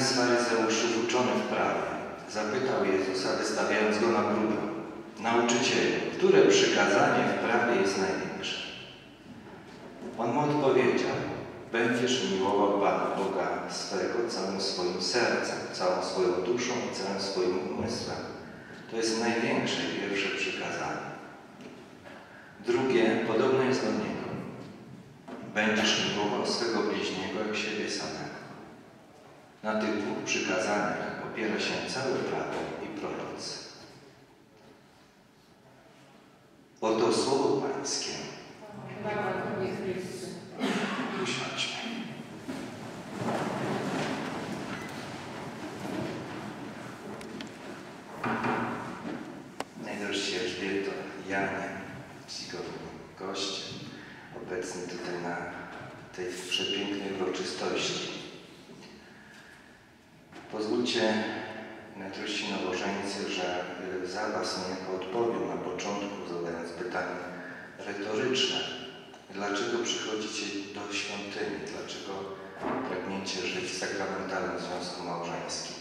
Jeden z faryzeuszów uczony w prawie zapytał Jezusa, wystawiając go na próbę. Nauczycielu, które przykazanie w prawie jest największe? On mu odpowiedział, będziesz miłował Pana Boga swego całym swoim sercem, całą swoją duszą i całym swoim umysłem. To jest największe pierwsze przykazanie. Drugie podobne jest do niego. Będziesz miłował swego bliźniego jak siebie samego. Na tych dwóch przykazaniach opiera się całe prawo i prorocy. Oto słowo Pańskie. Usiądźmy. Najdrożsi Elżbieto, Janie, czcigodni goście obecni tutaj na tej przepięknej uroczystości. Pozwólcie, najdrożsi nowożeńcy, że y, za Was niejako odpowiem na początku, zadając pytanie retoryczne. Dlaczego przychodzicie do świątyni? Dlaczego pragniecie żyć w sakramentalnym związku małżeńskim?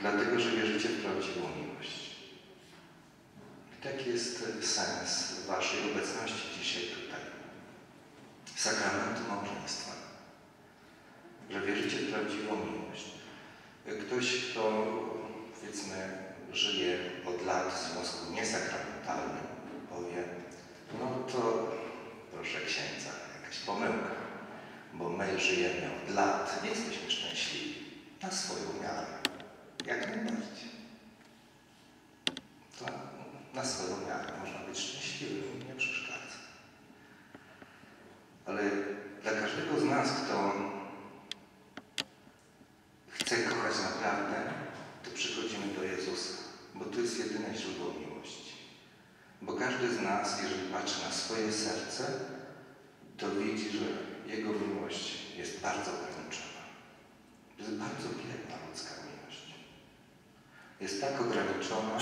Dlatego, że wierzycie w prawdziwą miłość. I taki jest sens Waszej obecności dzisiaj tutaj. Sakramentu małżeństwa. Że wierzycie w prawdziwą miłość. Ktoś, kto powiedzmy żyje od lat w związku niesakramentalnym, powie, no to proszę księdza, jakaś pomyłka, bo my żyjemy od lat, nie jesteśmy szczęśliwi na swoją miarę. Jak najbardziej. To na swoją miarę można być szczęśliwym, nie przeszkadza. Ale dla każdego z nas, kto chce kochać naprawdę, to przychodzimy do Jezusa, bo to jest jedyne źródło miłości. Bo każdy z nas, jeżeli patrzy na swoje serce, to widzi, że Jego miłość jest bardzo ograniczona. To jest bardzo biedna ludzka miłość. Jest tak ograniczona,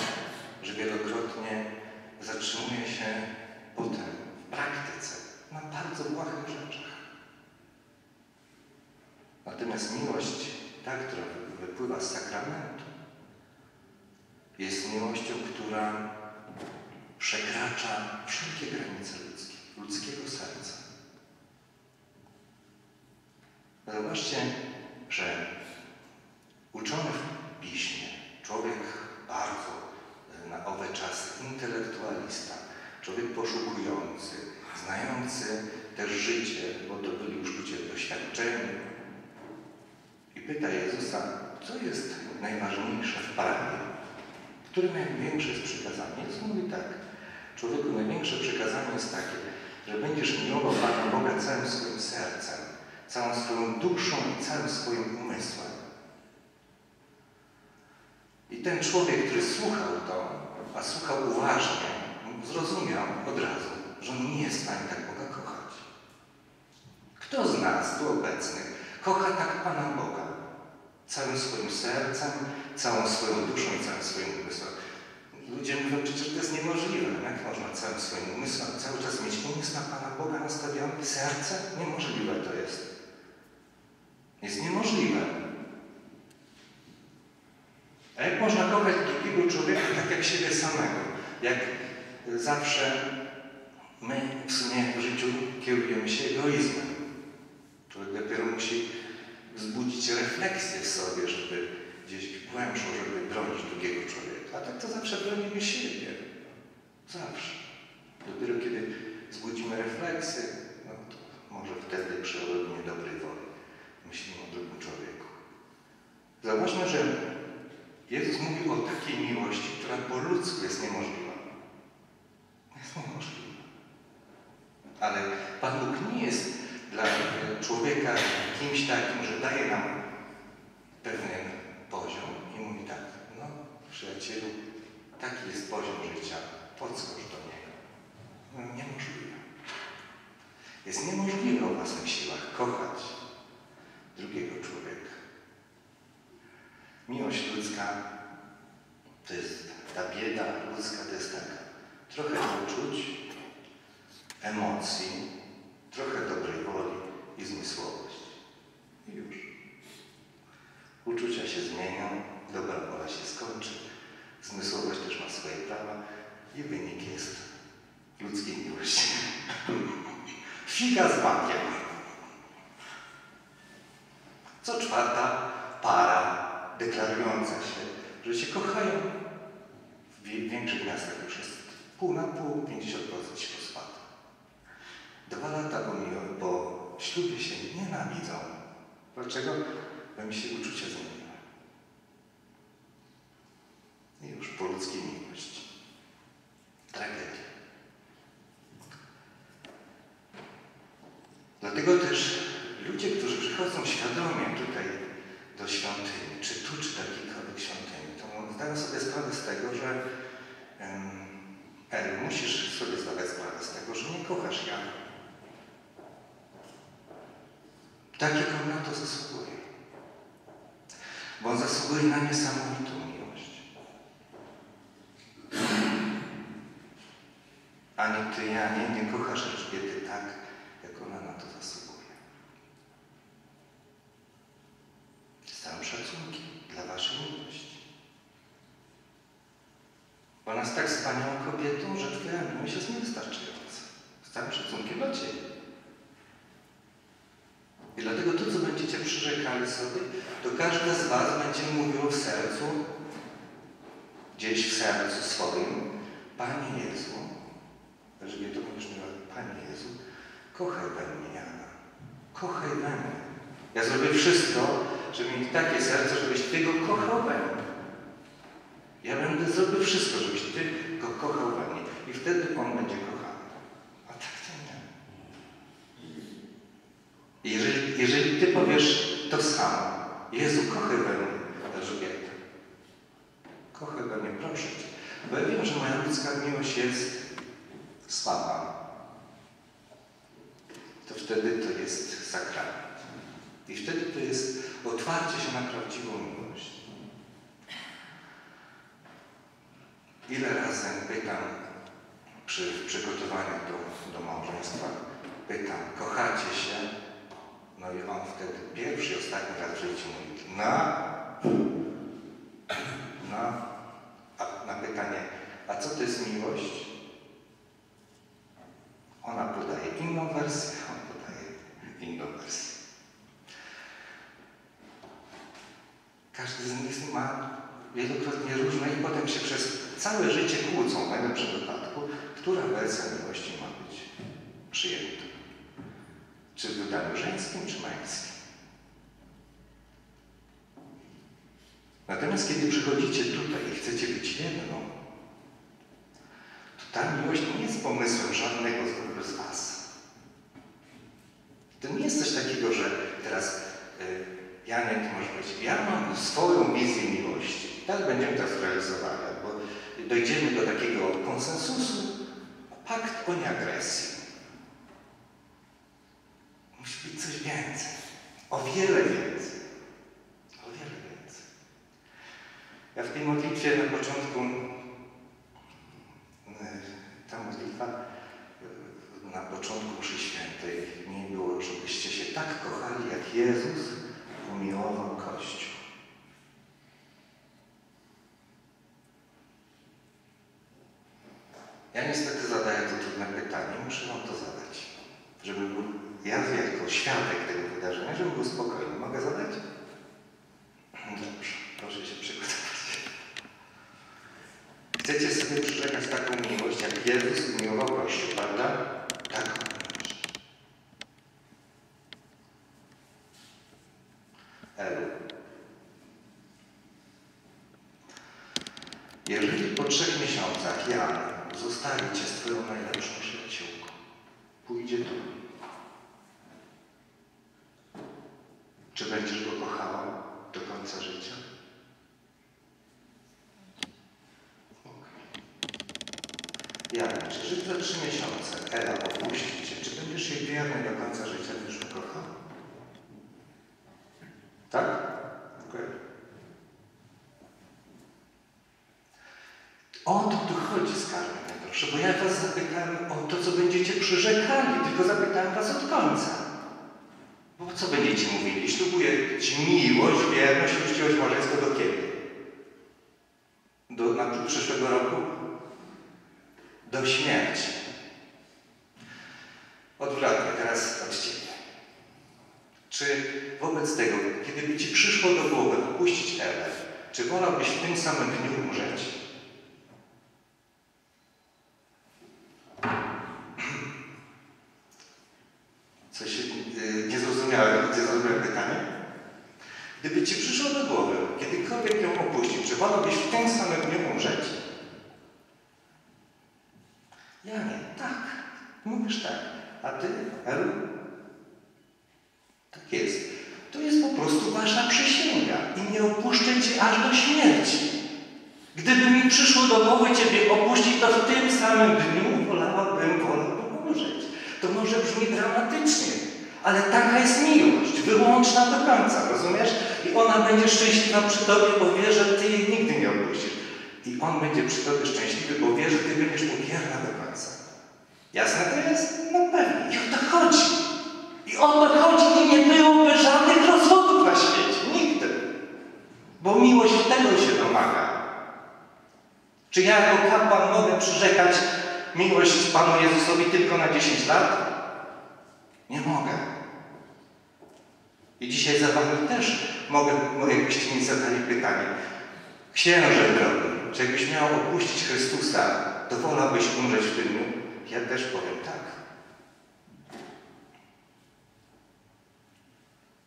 że wielokrotnie zatrzymuje się potem w praktyce na bardzo błahych rzeczach. Natomiast miłość, ta, która wypływa z sakramentu, jest miłością, która przekracza wszelkie granice ludzkie, ludzkiego serca. Zauważcie, że uczony w piśmie, człowiek bardzo e, na owe czasy intelektualista, człowiek poszukujący, znający też życie, bo to byli już ludzie doświadczeni, pyta Jezusa, co jest najważniejsze w prawie, które największe jest przykazanie. Jezus mówi tak, człowieku, największe przykazanie jest takie, że będziesz miłował Pana Boga całym swoim sercem, całą swoją duszą i całym swoim umysłem. I ten człowiek, który słuchał to, a słuchał uważnie, zrozumiał od razu, że on nie jest w stanie tak Boga kochać. Kto z nas tu obecnych kocha tak Pana Boga? Całym swoim sercem, całą swoją duszą i całym swoim umysłem. Ludzie mówią, przecież to jest niemożliwe. Jak można całym swoim umysłem cały czas mieć umysł na Pana Boga nastawiony? Serce? Niemożliwe to jest. Jest niemożliwe. A jak można kochać drugiego człowieka tak jak siebie samego? Jak zawsze my w sumie w życiu kierujemy się egoizmem. Człowiek dopiero musi wzbudzić refleksję w sobie, żeby gdzieś głębszą, żeby bronić drugiego człowieka. A tak to zawsze bronimy siebie. Zawsze. Dopiero kiedy wzbudzimy refleksję, no to może wtedy przy odrobinie dobrej woli myślimy o drugim człowieku. Zauważmy, że Jezus mówił o takiej miłości, która po ludzku jest niemożliwa. Jest niemożliwa. Ale Pan Bóg nie jest dla człowieka kimś takim, że daje nam pewien poziom i mówi tak, no przyjacielu, taki jest poziom życia, podskocz do niego. No, niemożliwe. Jest niemożliwe o własnych siłach kochać drugiego człowieka. Miłość ludzka to jest ta bieda ludzka, to jest taka trochę uczuć, emocji, trochę dobrej woli i zmysłowość. I już. Uczucia się zmienią, dobra wola się skończy, zmysłowość też ma swoje prawa i wynik jest ludzkiej miłości. Figa z makiem. Co czwarta para deklarująca się, że się kochają. W większych miastach już jest pół na pół, 50% się rozpada. Dwa lata po, po ślubie się nienawidzą. Dlaczego? Bo mi się uczucia zmieniły. I już po ludzkiej miłości. Tragedia. Dlatego też ludzie, którzy przychodzą świadomie tutaj do świątyni, czy tu, czy do jakiejkolwiek świątyni, to zdają sobie sprawę z tego, że em, Elu, musisz sobie zdawać sprawę z tego, że nie kochasz ja. Tak jak on na to zasługuje. Bo on zasługuje na niesamowitą miłość. Ani ty, Janie, nie kochasz Elżbiety tak, jak ona na to zasługuje. Z całym szacunkiem dla waszej miłości. Ona jest tak wspaniałą kobietą, że twoja miłość jest niewystarczająca. Z całym szacunkiem dla ciebie. I dlatego to, co będziecie przyrzekali sobie, to każde z was będzie mówiło w sercu, gdzieś w sercu swoim, Panie Jezu, Elżbieto będziesz miała, Panie Jezu, kochaj we mnie Jana, kochaj we mnie. Ja zrobię wszystko, żeby mieć takie serce, żebyś Ty go kochał we mnie. Ja będę zrobił wszystko, żebyś Ty go kochał we mnie. I wtedy On będzie kochany. A tak to nie. I Jeżeli, Ty powiesz to samo, Jezu, kochaj we mnie, Elżbietę. Kochaj we mnie, proszę Cię. Bo ja wiem, że moja ludzka miłość jest słaba. To wtedy to jest sakrament. I wtedy to jest otwarcie się na prawdziwą miłość. Ile razy pytam przy przygotowaniu do, do małżeństwa, pytam, kochacie się? No i on wtedy pierwszy i ostatni raz w życiu mówi, no, no, a na pytanie, a co to jest miłość? Ona podaje inną wersję, on podaje inną wersję. Każdy z nich ma wielokrotnie różne i potem się przez całe życie kłócą w najlepszym wypadku, która wersja miłości ma być przyjęta. Czy w wydaniu żeńskim, czy męskim. Natomiast przychodzicie tutaj i chcecie być jedną, to ta miłość nie jest pomysłem żadnego z- Was. To nie jest coś takiego, że teraz y, Janek może być, ja mam swoją wizję miłości. Tak będziemy to zrealizowali, bo dojdziemy do takiego konsensusu, pakt o nieagresji. Musi być coś więcej, o wiele więcej, o wiele więcej. Ja w tej modlitwie na początku, y, ta modlitwa y, na początku mszy świętej nie było, żebyście się tak kochali, jak Jezus umiłował Kościół. Ja niestety zadaję to trudne pytanie, muszę wam to zadać. Żeby był, ja jako świadek tego wydarzenia, żeby był spokojny. Mogę zadać? Dobrze, proszę się przygotować. Chcecie sobie przyrzekać taką miłość, jak Jezus umiłował Kościół, prawda? Taką miłość. Jeżeli po trzech miesiącach Jan zostawi Cię z Twoją najlepszą przyjaciółką, pójdzie do mnie. Czy będziesz go kochała do końca życia? Jan, czy żyć za trzy miesiące Ela opuści Cię, czy będziesz jej wierny do końca życia, będziesz go kochał? Tak? Okej. O to tu chodzi, skarby najgorsze, bo ja was zapytałem o to, co będziecie przyrzekali, tylko zapytałem was od końca. Bo co będziecie mówili? Ślubuję ci miłość, wierność, uczciwość małżeństwo do kiedy? Do na przyszłego roku? Do śmierci. Odwrotnie, teraz od Ciebie. Czy wobec tego, kiedy by Ci przyszło do głowy opuścić Ewę, czy wolałbyś w tym samym dniu umrzeć? Coś yy, nie zrozumiałem, nie zrozumiałem pytanie? Gdyby Ci przyszło do głowy, kiedykolwiek ją opuścił, czy wolałbyś w tym samym dniu umrzeć? Ja nie, tak. Mówisz tak. A Ty, Elu? Tak jest. To jest po prostu Wasza przysięga i nie opuszczę Cię aż do śmierci. Gdyby mi przyszło do głowy Ciebie opuścić, to w tym samym dniu wolałabym, wolałbym umrzeć. To może brzmi dramatycznie, ale taka jest miłość, wyłączna do końca, rozumiesz? I ona będzie szczęśliwa przy Tobie, bo wie, że Ty jej nigdy nie opuścisz. I On będzie przy Tobie szczęśliwy, bo wie, że Ty będziesz mu wierna do końca. Jasne to jest? No pewnie. I o to chodzi. I o to chodzi i nie byłoby żadnych rozwodów na świecie. Nigdy. Bo miłość tego się domaga. Czy ja jako kapłan mogę przyrzekać miłość Panu Jezusowi tylko na 10 lat? Nie mogę. I dzisiaj za Wami też mogę, jakbyście mi zadali pytanie. Księże drogi, czy jakbyś miał opuścić Chrystusa, to wolałbyś umrzeć w tym? Ja też powiem tak.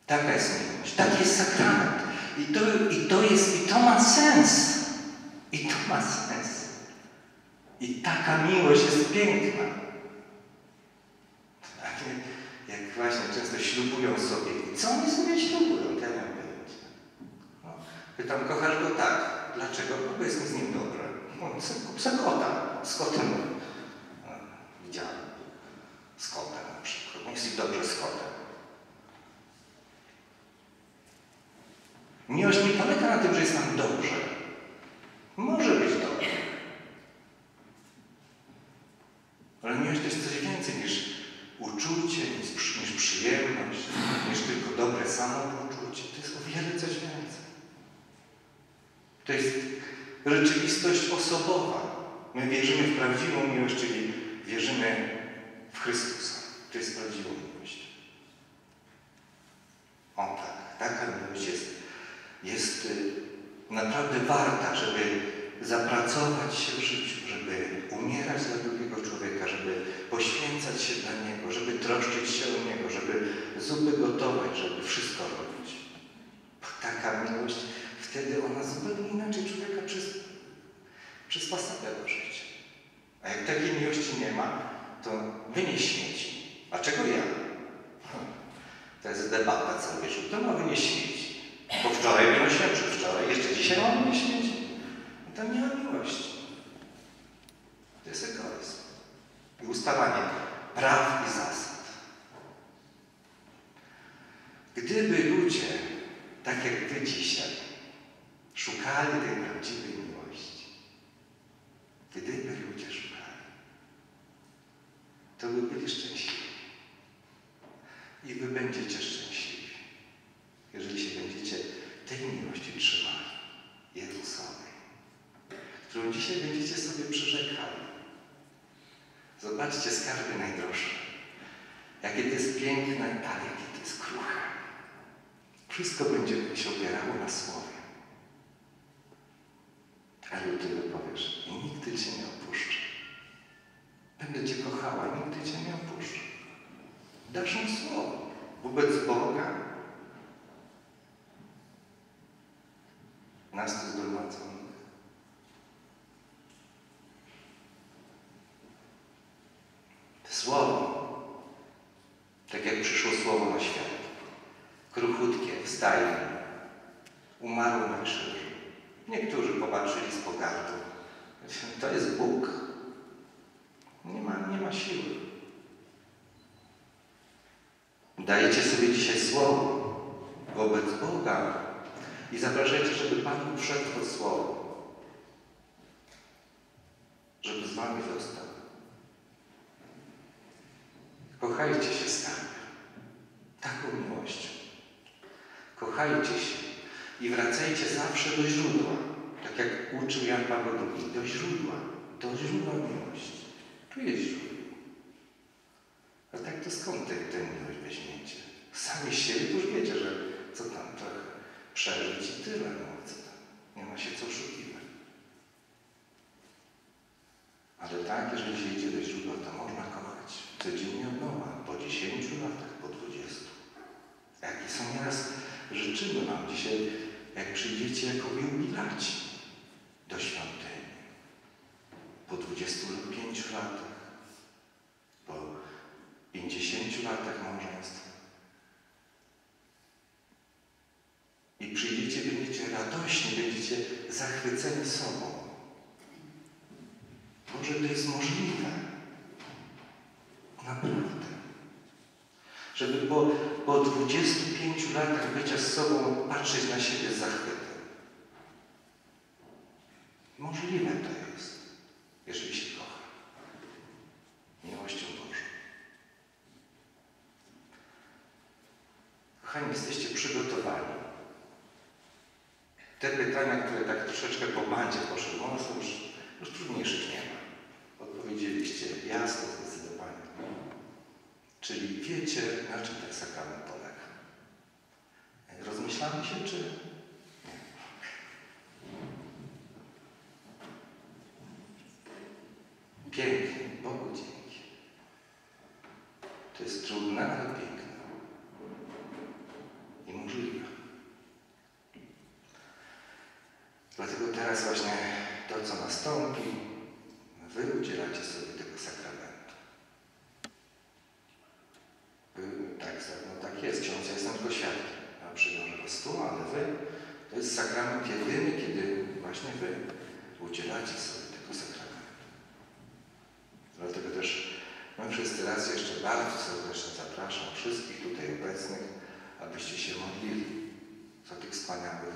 Taka jest miłość, taki jest sakrament. I to, i to jest, i to ma sens. I to ma sens. I taka miłość jest piękna. Nie, jak właśnie często ślubują sobie. I co oni sobie ślubują? Ja mam pojęcia. No, pytam, kochasz go tak. Dlaczego? Bo jest mi z nim dobre. No, se kota. Z kotem. Widziałem. Z kotem na przykład. Dobrze z kotem. Miłość nie polega na tym, że jest nam dobrze. Może być dobrze. Ale miłość to jest coś więcej niż uczucie, niż, niż przyjemność, niż tylko dobre samopoczucie. To jest o wiele coś więcej. To jest rzeczywistość osobowa. My wierzymy w prawdziwą miłość, czyli wierzymy w Chrystusa. To jest prawdziwa miłość. O tak, taka miłość jest, jest y, naprawdę warta, żeby zapracować się w życiu, żeby umierać dla drugiego człowieka, żeby poświęcać się dla niego, żeby troszczyć się o niego, żeby zupy gotować, żeby wszystko robić. Taka miłość, wtedy ona zupełnie inaczej człowieka przez, do życia. A jak takiej miłości nie ma, to wynieś śmieci. A czego ja? To jest debata co wiesz, to ma wynieść śmieci. Bo wczoraj wynosiłem, przedwczoraj, jeszcze dzisiaj mam wynieść śmieci. I tam nie ma miłości. To jest egoizm. I ustawanie praw i zasad. Gdyby ludzie, tak jak wy dzisiaj, szukali tej prawdziwej miłości, gdyby ludzie szukali, to by byli szczęśliwi. I wy będziecie szczęśliwi, jeżeli się będziecie tej miłości trzymali, Jezusowej, którą dzisiaj będziecie sobie przyrzekali. Zobaczcie skarby najdroższe. Jakie to jest piękne, ale jakie to jest kruche. Wszystko będzie się opierało na słowie. Ale Ty powiesz, i nigdy Cię nie. Będę Cię kochała, nigdy Cię nie opuszczę. Dasz mi słowo wobec Boga. Nas tu zgromadzonych. Słowo, tak jak przyszło Słowo na świat, kruchutkie, w stajni, umarło na krzyżu. Niektórzy popatrzyli z pogardą. To jest Bóg. Nie ma, nie ma siły. Dajecie sobie dzisiaj słowo wobec Boga i zapraszajcie, żeby Pan wszedł to słowo. Żeby z Wami został. Kochajcie się skarbie. Taką miłością. Kochajcie się i wracajcie zawsze do źródła. Tak jak uczył Jan Paweł II. Do źródła. Do źródła miłości. Tu jest źródło. A tak to skąd tę tę miłość weźmiecie? Sami siebie już wiecie, że co tam trochę przeżyć i tyle, no co tam. Nie ma się co oszukiwać. Ale tak, jeżeli się idzie do źródła, to można kochać codziennie od nowa, po 10 latach, po 20. Jakie są nieraz życzymy Wam dzisiaj, jak przyjdziecie jako jubilaci do świątyni. Po 25 latach, po 50 latach małżeństwa. I przyjdziecie, będziecie radośni, będziecie zachwyceni sobą. Boże, to jest możliwe. Naprawdę. Żeby po, po 25 latach bycia z sobą patrzeć na siebie z zachwytem. Możliwe to jest, jeżeli się kocha. Miłością Bożą. Kochani, jesteście przygotowani. Te pytania, które tak troszeczkę po bandzie poszły, one są już, już trudniejszych nie ma. Odpowiedzieliście jasno, zdecydowanie. Czyli wiecie, na czym ten sakrament polega. Rozmyślamy się, czy nie? Pięknie, Bogu dzięki. To jest trudne, ale piękne. I możliwe. Dlatego teraz właśnie to, co nastąpi, wy udzielacie sobie tego sakramentu. Wy, tak, no tak jest, ksiądz, ja jestem tylko świadkiem. Ja przywiążę do to jest sakrament jedyny, kiedy właśnie wy udzielacie sobie tego sakramentu. Dlatego też my wszyscy raz jeszcze bardzo serdecznie zapraszam wszystkich tutaj obecnych, abyście się modlili za tych wspaniałych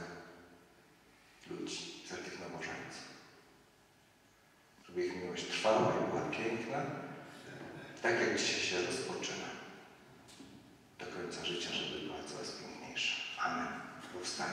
ludzi, za tych nowożeńców. Żeby ich miłość trwała i była piękna, tak jak dzisiaj się rozpoczyna. Do końca życia, żeby była coraz piękniejsza. Amen. どうしたい